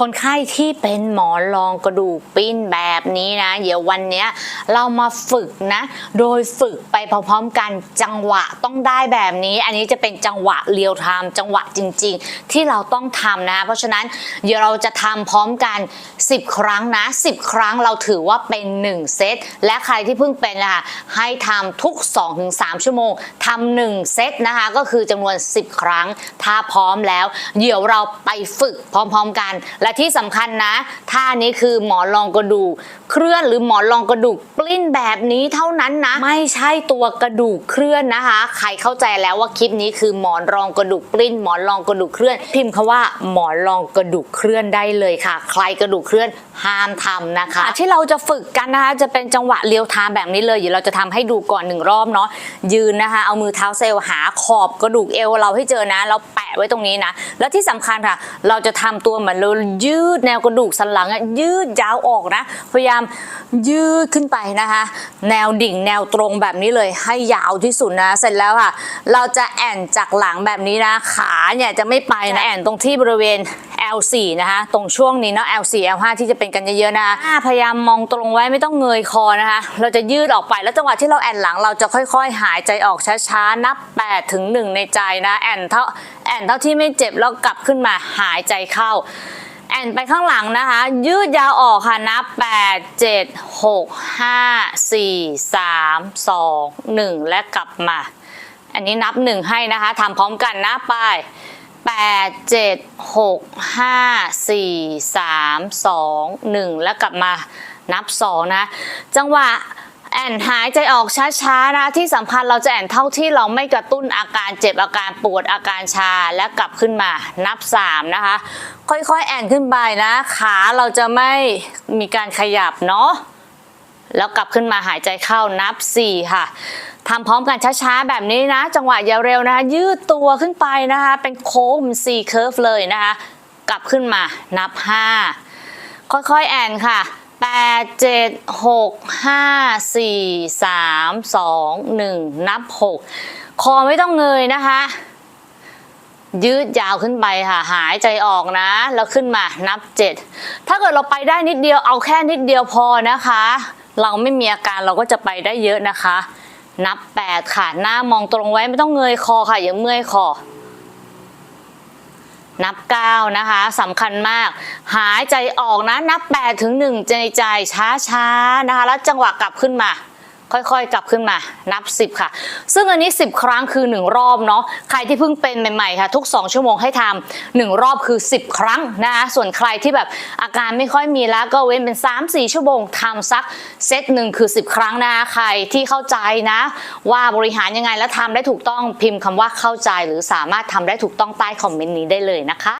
คนไข้ที่เป็นหมอนรองกระดูกปิ้นแบบนี้นะ เดี๋ยววันนี้เรามาฝึกนะ โดยฝึกไปพร้อมๆกันจังหวะต้องได้แบบนี้ อันนี้จะเป็นจังหวะเรียลไทม์จังหวะจริง ๆ ที่เราต้องทำนะ เพราะฉะนั้นเดี๋ยวเราจะทำพร้อมกัน 10 ครั้งนะ 10 ครั้งเราถือว่าเป็น 1 เซต และใครที่เพิ่งเป็นนะคะให้ทำทุก 2-3 ชั่วโมงทำหนึ่งเซตนะคะก็คือจำนวน 10 ครั้งถ้าพร้อมแล้ว เดี๋ยวเราไปฝึกพร้อม ๆ กันและที่สำคัญนะท่านี้คือหมอนรองกระดูกเคลื่อนหรือหมอนรองกระดูกปลิ้นแบบนี้เท่านั้นนะ ไม่ใช่ตัวกระดูกเคลื่อนนะคะ ใครเข้าใจแล้วว่าคลิปนี้คือหมอนรองกระดูกปลิ้น หมอนรองกระดูกเคลื่อน พิมพ์คาว่าหมอนรองกระดูกเคลื่อนได้เลยค่ะ ใครกระดูกเคลื่อนห้ามทำนะคะ ที่เราจะฝึกกันนะคะจะเป็นจังหวะเรียวไทม์แบบนี้เลยเดี๋ยวเราจะทำให้ดูก่อนหนึ่งรอบเนาะยืนนะคะ เอามือเท้าเซลล์หาขอบกระดูกเอวเราให้เจอนะแล้วแปะ ไว้ตรงนี้นะ แล้วที่สำคัญค่ะ เราจะทำตัวเหมือนเรายืดแนวกระดูกสันหลังอะยืดยาวออกนะ พยายามยืดขึ้นไปนะคะ แนวดิ่งแนวตรงแบบนี้เลยให้ยาวที่สุดนะ เสร็จแล้วค่ะ เราจะแอนจากหลังแบบนี้นะ ขาเนี่ยจะไม่ไปนะแอนตรงที่บริเวณ L4 นะคะตรงช่วงนี้เนาะ L4 L5 ที่จะเป็นกันเยอะๆนะคะพยายามมองตรงไว้ไม่ต้องเงยคอนะคะ เราจะยืดออกไปแล้วจังหวะที่เราแอนหลังเราจะค่อยๆ หายใจออกช้าๆ นับ8ถึง1ในใจนะแอนเท่าแอนเท่าที่ไม่เจ็บแล้วกลับขึ้นมาหายใจเข้าแอนไปข้างหลังนะคะ ยืดยาวออกค่ะนับ 8 7 6 5 4 3 2 1 และกลับมา อันนี้นับหนึ่งให้นะคะทำพร้อมกันนะไป แปดเจ็ดหกห้าสี่สามสองหนึ่งแล้วกลับมานับสองนะ จังหวะแอนหายใจออกช้าๆนะที่สำคัญเราจะแอนเท่าที่เราไม่กระตุ้นอาการเจ็บอาการปวดอาการชาและกลับขึ้นมานับสามนะคะ ค่อยๆ แอนขึ้นไปนะ ขาเราจะไม่มีการขยับเนาะแล้วกลับขึ้นมาหายใจเข้านับ 4 ค่ะ ทำพร้อมกันช้าๆ แบบนี้นะ จังหวะอย่าเร็วนะคะ ยืดตัวขึ้นไปนะคะ เป็นโค้ง C curve เลยนะคะ กลับขึ้นมานับ 5 ค่อยๆ แอนค่ะ 8 7 6 5 4 3 2 1 นับ 6 คอไม่ต้องเงยนะคะ ยืดยาวขึ้นไปค่ะ หายใจออกนะ แล้วขึ้นมานับ 7 ถ้าเกิดเราไปได้นิดเดียวเอาแค่นิดเดียวพอนะคะ เราไม่มีอาการเราก็จะไปได้เยอะนะคะ นับ 8 ค่ะ หน้ามองตรงไว้ไม่ต้องเงยคอค่ะ อย่าเมื่อยคอ นับ 9 นะคะสำคัญมาก หายใจออกนะ นับ 8 ถึง 1 ใจใจช้าๆนะคะ แล้วจังหวะกลับขึ้นมา ค่อยๆ กลับขึ้นมานับ 10 ค่ะ ซึ่งอันนี้ 10 ครั้งคือ 1 รอบเนาะใครที่เพิ่งเป็นใหม่ๆค่ะ ทุก 2 ชั่วโมงให้ทำ1รอบคือ 10 ครั้งนะคะส่วนใครที่แบบอาการไม่ค่อยมีแล้วก็เว้นเป็น 3-4 ชั่วโมงทำสักเซตหนึ่งคือ 10 ครั้งนะคะใครที่เข้าใจนะ ว่าบริหารยังไงและทำได้ถูกต้องพิมพ์คำว่าเข้าใจหรือสามารถทำได้ถูกต้องใต้คอมเมนต์นี้ได้เลยนะคะ